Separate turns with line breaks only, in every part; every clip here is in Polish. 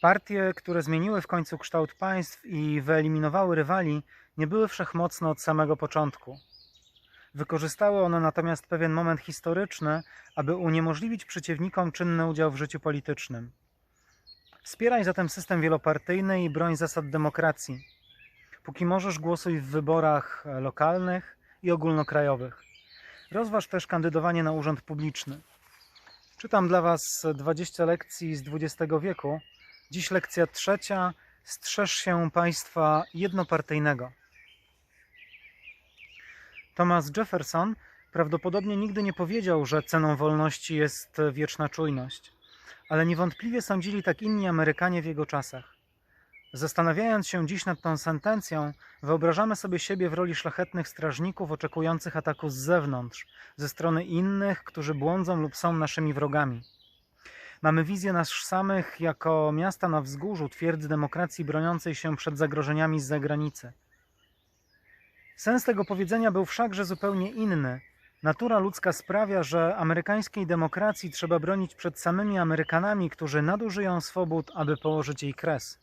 Partie, które zmieniły w końcu kształt państw i wyeliminowały rywali, nie były wszechmocne od samego początku. Wykorzystały one natomiast pewien moment historyczny, aby uniemożliwić przeciwnikom czynny udział w życiu politycznym. Wspieraj zatem system wielopartyjny i broń zasad demokracji. Póki możesz, głosuj w wyborach e, lokalnych i ogólnokrajowych. Rozważ też kandydowanie na urząd publiczny. Czytam dla Was 20 lekcji z XX wieku. Dziś lekcja trzecia. Strzeż się państwa jednopartyjnego. Thomas Jefferson prawdopodobnie nigdy nie powiedział, że ceną wolności jest wieczna czujność, ale niewątpliwie sądzili tak inni Amerykanie w jego czasach. Zastanawiając się dziś nad tą sentencją, wyobrażamy sobie siebie w roli szlachetnych strażników oczekujących ataku z zewnątrz, ze strony innych, którzy błądzą lub są naszymi wrogami. Mamy wizję nas samych jako miasta na wzgórzu twierdzy demokracji broniącej się przed zagrożeniami z zagranicy. Sens tego powiedzenia był wszakże zupełnie inny. Natura ludzka sprawia, że amerykańskiej demokracji trzeba bronić przed samymi Amerykanami, którzy nadużyją swobód, aby położyć jej kres.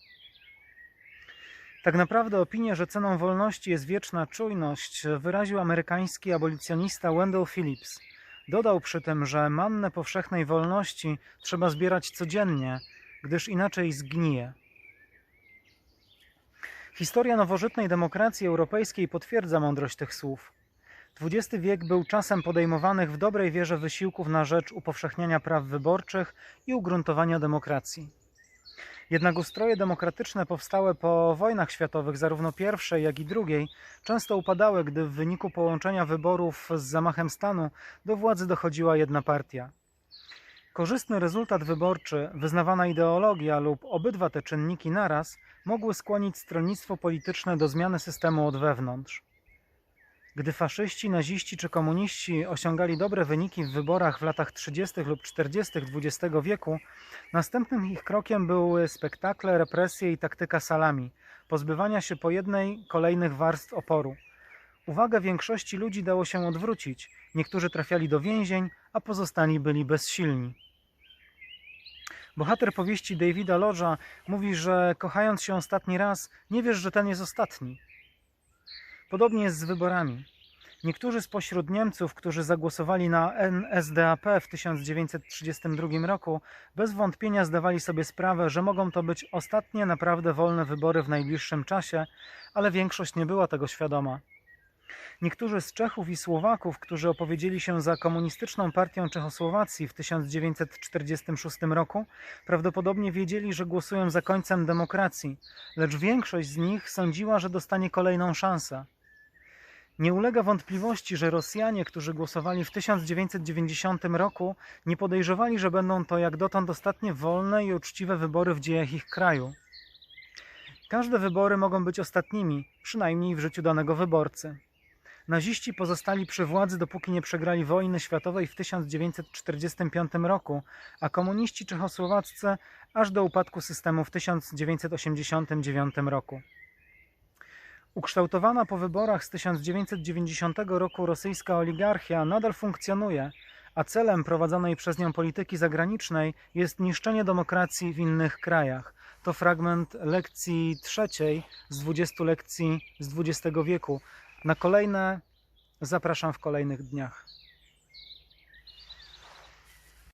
Tak naprawdę opinię, że ceną wolności jest wieczna czujność, wyraził amerykański abolicjonista Wendell Phillips. Dodał przy tym, że mannę powszechnej wolności trzeba zbierać codziennie, gdyż inaczej zgnije. Historia nowożytnej demokracji europejskiej potwierdza mądrość tych słów. XX wiek był czasem podejmowanych w dobrej wierze wysiłków na rzecz upowszechniania praw wyborczych i ugruntowania demokracji. Jednak ustroje demokratyczne powstałe po wojnach światowych, zarówno pierwszej, jak i drugiej, często upadały, gdy w wyniku połączenia wyborów z zamachem stanu do władzy dochodziła jedna partia. Korzystny rezultat wyborczy, wyznawana ideologia lub obydwa te czynniki naraz mogły skłonić stronnictwo polityczne do zmiany systemu od wewnątrz. Gdy faszyści, naziści czy komuniści osiągali dobre wyniki w wyborach w latach 30. lub 40. XX wieku, następnym ich krokiem były spektakle, represje i taktyka salami, pozbywania się po jednej kolejnych warstw oporu. Uwagę większości ludzi dało się odwrócić, niektórzy trafiali do więzień, a pozostali byli bezsilni. Bohater powieści Davida Lodge'a mówi, że kochając się ostatni raz, nie wiesz, że ten jest ostatni. Podobnie jest z wyborami. Niektórzy spośród Niemców, którzy zagłosowali na NSDAP w 1932 roku, bez wątpienia zdawali sobie sprawę, że mogą to być ostatnie naprawdę wolne wybory w najbliższym czasie, ale większość nie była tego świadoma. Niektórzy z Czechów i Słowaków, którzy opowiedzieli się za komunistyczną partią Czechosłowacji w 1946 roku, prawdopodobnie wiedzieli, że głosują za końcem demokracji, lecz większość z nich sądziła, że dostanie kolejną szansę. Nie ulega wątpliwości, że Rosjanie, którzy głosowali w 1990 roku, nie podejrzewali, że będą to jak dotąd ostatnie wolne i uczciwe wybory w dziejach ich kraju. Każde wybory mogą być ostatnimi, przynajmniej w życiu danego wyborcy. Naziści pozostali przy władzy, dopóki nie przegrali wojny światowej w 1945 roku, a komuniści czechosłowaccy aż do upadku systemu w 1989 roku. Ukształtowana po wyborach z 1990 roku rosyjska oligarchia nadal funkcjonuje, a celem prowadzonej przez nią polityki zagranicznej jest niszczenie demokracji w innych krajach. To fragment lekcji trzeciej z 20 lekcji z XX wieku. Na kolejne zapraszam w kolejnych dniach.